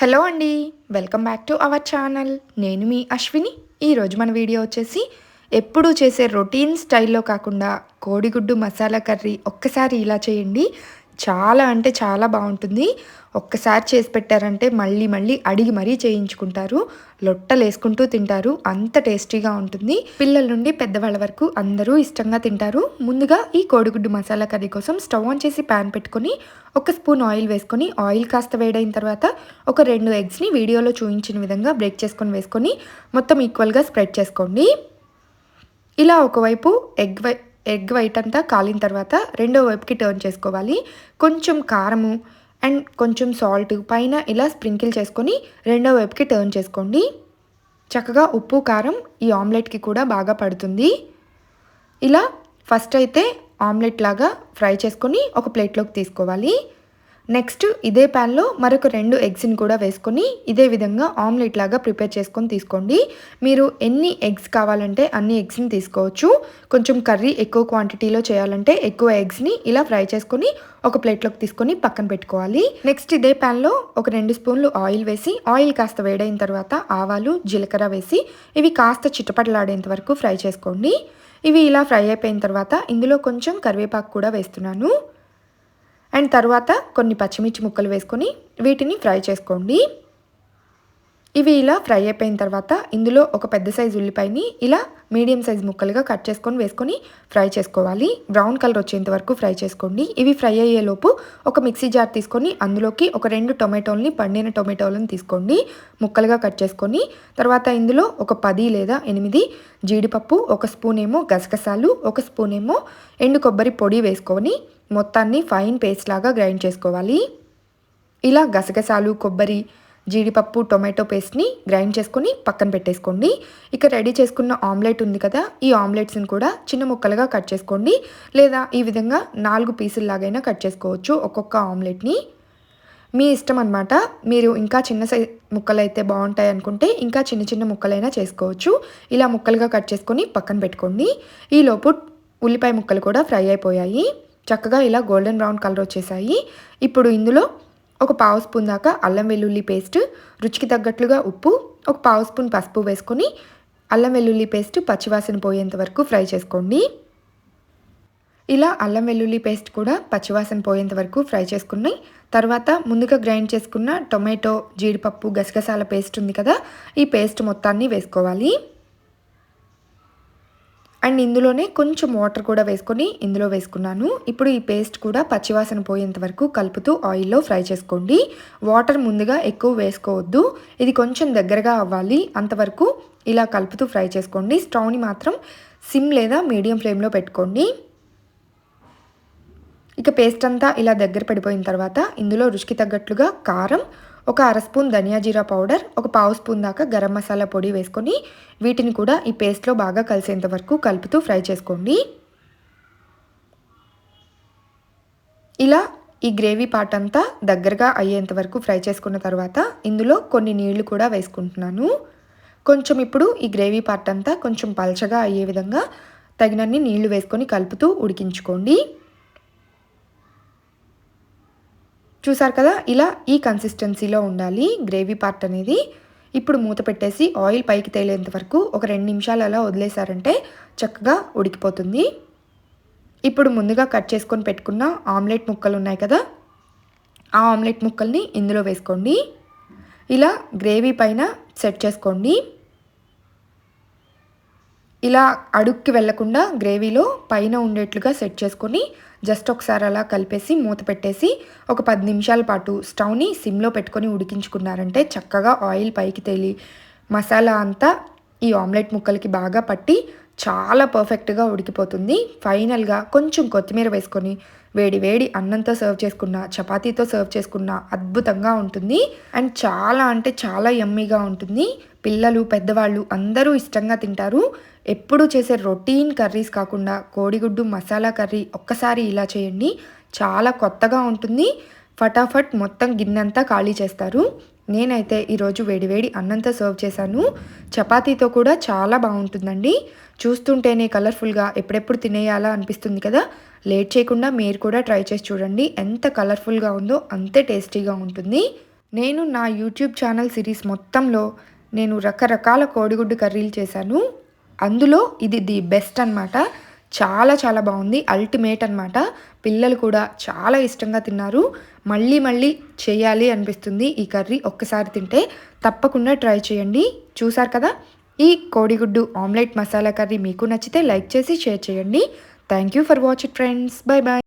Hello అండి welcome back to our channel. నేను మీ అశ్విని. ఈరోజు మన వీడియో వచ్చేసి ఎప్పుడూ చేసే రొటీన్ స్టైల్లో కాకుండా కోడిగుడ్డు మసాలా కర్రీ ఒక్కసారి ఇలా చేయండి. చాలా అంటే చాలా బాగుంటుంది. ఒక్కసారి చేసి పెట్టారంటే మళ్ళీ మళ్ళీ అడిగి మరీ చేయించుకుంటారు. లొట్టలు వేసుకుంటూ తింటారు. అంత టేస్టీగా ఉంటుంది. పిల్లల నుండి పెద్దవాళ్ళ వరకు అందరూ ఇష్టంగా తింటారు. ముందుగా ఈ కోడిగుడ్డు మసాలా కర్రీ కోసం స్టవ్ ఆన్ చేసి ప్యాన్ పెట్టుకొని ఒక స్పూన్ ఆయిల్ వేసుకొని ఆయిల్ కాస్త వేడైన తర్వాత ఒక రెండు ఎగ్స్ని వీడియోలో చూపించిన విధంగా బ్రేక్ చేసుకొని వేసుకొని మొత్తం ఈక్వల్గా స్ప్రెడ్ చేసుకోండి. ఇలా ఒకవైపు ఎగ్ వై ఎగ్ వైట్ అంతా కాలిన తర్వాత రెండో వైపుకి టర్న్ చేసుకోవాలి. కొంచెం కారము అండ్ కొంచెం సాల్ట్ పైన ఇలా స్ప్రింకిల్ చేసుకొని రెండో వైపుకి టర్న్ చేసుకోండి. చక్కగా ఉప్పు కారం ఈ ఆమ్లెట్కి కూడా బాగా పడుతుంది. ఇలా ఫస్ట్ అయితే ఆమ్లెట్ లాగా ఫ్రై చేసుకొని ఒక ప్లేట్లోకి తీసుకోవాలి. నెక్స్ట్ ఇదే ప్యాన్లో మరొక రెండు ఎగ్స్ని కూడా వేసుకొని ఇదే విధంగా ఆమ్లెట్ లాగా ప్రిపేర్ చేసుకొని తీసుకోండి. మీరు ఎన్ని ఎగ్స్ కావాలంటే అన్ని ఎగ్స్ని తీసుకోవచ్చు. కొంచెం కర్రీ ఎక్కువ క్వాంటిటీలో చేయాలంటే ఎక్కువ ఎగ్స్ని ఇలా ఫ్రై చేసుకొని ఒక ప్లేట్లోకి తీసుకొని పక్కన పెట్టుకోవాలి. నెక్స్ట్ ఇదే ప్యాన్లో ఒక రెండు స్పూన్లు ఆయిల్ వేసి ఆయిల్ కాస్త వేడైన తర్వాత ఆవాలు జీలకర్ర వేసి ఇవి కాస్త చిటపటలాడేంత వరకు ఫ్రై చేసుకోండి. ఇవి ఇలా ఫ్రై అయిపోయిన తర్వాత ఇందులో కొంచెం కరివేపాకు కూడా వేస్తున్నాను. అండ్ తర్వాత కొన్ని పచ్చిమిర్చి ముక్కలు వేసుకొని వీటిని ఫ్రై చేసుకోండి. ఇవి ఇలా ఫ్రై అయిపోయిన తర్వాత ఇందులో ఒక పెద్ద సైజు ఉల్లిపాయని ఇలా మీడియం సైజ్ ముక్కలుగా కట్ చేసుకొని వేసుకొని ఫ్రై చేసుకోవాలి. బ్రౌన్ కలర్ వచ్చేంత వరకు ఫ్రై చేసుకోండి. ఇవి ఫ్రై అయ్యేలోపు ఒక మిక్సీ జార్ తీసుకొని అందులోకి ఒక రెండు టొమాటోల్ని పండిన టొమాటోలను తీసుకోండి. ముక్కలుగా కట్ చేసుకొని తర్వాత ఇందులో ఒక పది లేదా ఎనిమిది జీడిపప్పు ఒక స్పూన్ ఏమో గసగసాలు ఒక స్పూన్ ఏమో ఎండు కొబ్బరి పొడి వేసుకొని మొత్తాన్ని ఫైన్ పేస్ట్ లాగా గ్రైండ్ చేసుకోవాలి. ఇలా గసగసాలు కొబ్బరి జీడిపప్పు టొమాటో పేస్ట్ని గ్రైండ్ చేసుకొని పక్కన పెట్టేసుకోండి. ఇక రెడీ చేసుకున్న ఆమ్లెట్ ఉంది కదా ఈ ఆమ్లెట్స్ని కూడా చిన్న ముక్కలుగా కట్ చేసుకోండి. లేదా ఈ విధంగా నాలుగు పీసుల్లాగైనా కట్ చేసుకోవచ్చు ఒక్కొక్క ఆమ్లెట్ని మీ ఇష్టం అనమాట మీరు ఇంకా చిన్న సై ముక్కలు అయితే బాగుంటాయి అనుకుంటే ఇంకా చిన్న చిన్న ముక్కలైనా చేసుకోవచ్చు. ఇలా ముక్కలుగా కట్ చేసుకొని పక్కన పెట్టుకోండి. ఈలోపు ఉల్లిపాయ ముక్కలు కూడా ఫ్రై అయిపోయాయి. చక్కగా ఇలా గోల్డెన్ బ్రౌన్ కలర్ వచ్చేసాయి. ఇప్పుడు ఇందులో ఒక పావు స్పూన్ దాకా అల్లం వెల్లుల్లి పేస్ట్ రుచికి తగ్గట్లుగా ఉప్పు ఒక పావు స్పూన్ పసుపు వేసుకొని అల్లం వెల్లుల్లి పేస్ట్ పచ్చివాసన పోయేంత వరకు ఫ్రై చేసుకోండి. ఇలా అల్లం వెల్లుల్లి పేస్ట్ కూడా పచ్చివాసన పోయేంత వరకు ఫ్రై చేసుకున్నాయి. తర్వాత ముందుగా గ్రైండ్ చేసుకున్న టొమాటో జీడిపప్పు గసగసాల పేస్ట్ ఉంది కదా ఈ పేస్ట్ మొత్తాన్ని వేసుకోవాలి. అండ్ ఇందులోనే కొంచెం వాటర్ కూడా వేసుకొని ఇందులో వేసుకున్నాను. ఇప్పుడు ఈ పేస్ట్ కూడా పచ్చివాసన పోయేంత వరకు కలుపుతూ ఆయిల్లో ఫ్రై చేసుకోండి. వాటర్ ముందుగా ఎక్కువ వేసుకోవద్దు. ఇది కొంచెం దగ్గరగా అవ్వాలి. అంతవరకు ఇలా కలుపుతూ ఫ్రై చేసుకోండి. స్టవ్ని మాత్రం సిమ్ లేదా మీడియం ఫ్లేమ్లో పెట్టుకోండి. ఇక పేస్ట్ అంతా ఇలా దగ్గర పడిపోయిన తర్వాత ఇందులో రుచికి తగ్గట్లుగా కారం ఒక అర స్పూన్ ధనియా జీరా పౌడర్ ఒక పావు స్పూన్ దాకా గరం మసాలా పొడి వేసుకొని వీటిని కూడా ఈ పేస్ట్లో బాగా కలిసేంత వరకు కలుపుతూ ఫ్రై చేసుకోండి. ఇలా ఈ గ్రేవీ పార్ట్ అంతా దగ్గరగా అయ్యేంత వరకు ఫ్రై చేసుకున్న తర్వాత ఇందులో కొన్ని నీళ్ళు కూడా వేసుకుంటున్నాను. కొంచెం ఇప్పుడు ఈ గ్రేవీ పార్ట్ అంతా కొంచెం పల్చగా అయ్యే విధంగా తగినన్ని నీళ్ళు వేసుకొని కలుపుతూ ఉడికించుకోండి. చూసారు కదా? ఇలా ఈ కన్సిస్టెన్సీలో ఉండాలి గ్రేవీ పార్ట్ అనేది. ఇప్పుడు మూత పెట్టేసి ఆయిల్ పైకి తేలేంత వరకు ఒక రెండు నిమిషాలు అలా వదిలేశారంటే చక్కగా ఉడికిపోతుంది. ఇప్పుడు ముందుగా కట్ చేసుకొని పెట్టుకున్న ఆమ్లెట్ ముక్కలు ఉన్నాయి కదా? ఆ ఆమ్లెట్ ముక్కల్ని ఇందులో వేసుకోండి. ఇలా గ్రేవీ పైన సెట్ చేసుకోండి. ఇలా అడుక్కి వెళ్ళకుండా గ్రేవీలో పైన ఉండేట్లుగా సెట్ చేసుకొని జస్ట్ ఒకసారి అలా కలిపేసి మూత పెట్టేసి ఒక పది నిమిషాల పాటు స్టవ్ని సిమ్లో పెట్టుకొని ఉడికించుకున్నారంటే చక్కగా ఆయిల్ పైకి తేలి మసాలా అంతా ఈ ఆమ్లెట్ ముక్కలకి బాగా పట్టి చాలా పర్ఫెక్ట్గా ఉడికిపోతుంది. ఫైనల్గా కొంచెం కొత్తిమీర వేసుకొని వేడి వేడి అన్నంతో సర్వ్ చేసుకున్న చపాతీతో సర్వ్ చేసుకున్న అద్భుతంగా ఉంటుంది. అండ్ చాలా అంటే చాలా యమ్మీగా ఉంటుంది. పిల్లలు పెద్దవాళ్ళు అందరూ ఇష్టంగా తింటారు. ఎప్పుడు చేసే రొటీన్ కర్రీస్ కాకుండా కోడిగుడ్డు మసాలా కర్రీ ఒక్కసారి ఇలా చేయండి. చాలా కొత్తగా ఉంటుంది. ఫటాఫట్ మొత్తం గిన్నెంతా ఖాళీ చేస్తారు. నేనైతే ఈరోజు వేడివేడి అన్నంతో సర్వ్ చేశాను. చపాతీతో కూడా చాలా బాగుంటుందండి. చూస్తుంటేనే కలర్ఫుల్గా ఎప్పుడెప్పుడు తినేయాలా అనిపిస్తుంది కదా? లేట్ చేయకుండా మీరు కూడా ట్రై చేసి చూడండి. ఎంత కలర్ఫుల్గా ఉందో అంతే టేస్టీగా ఉంటుంది. నేను నా యూట్యూబ్ ఛానల్ సిరీస్ మొత్తంలో నేను రకరకాల కోడిగుడ్డు కర్రీలు చేశాను. అందులో ఇది ది బెస్ట్ అన్నమాట. చాలా చాలా బాగుంది. అల్టిమేట్ అనమాట పిల్లలు కూడా చాలా ఇష్టంగా తిన్నారు. మళ్ళీ మళ్ళీ చేయాలి అనిపిస్తుంది ఈ కర్రీ ఒక్కసారి తింటే. తప్పకుండా ట్రై చేయండి. చూసారు కదా? ఈ కోడిగుడ్డు ఆమ్లెట్ మసాలా కర్రీ మీకు నచ్చితే లైక్ చేసి షేర్ చేయండి. Thank you for watch it friends. Bye bye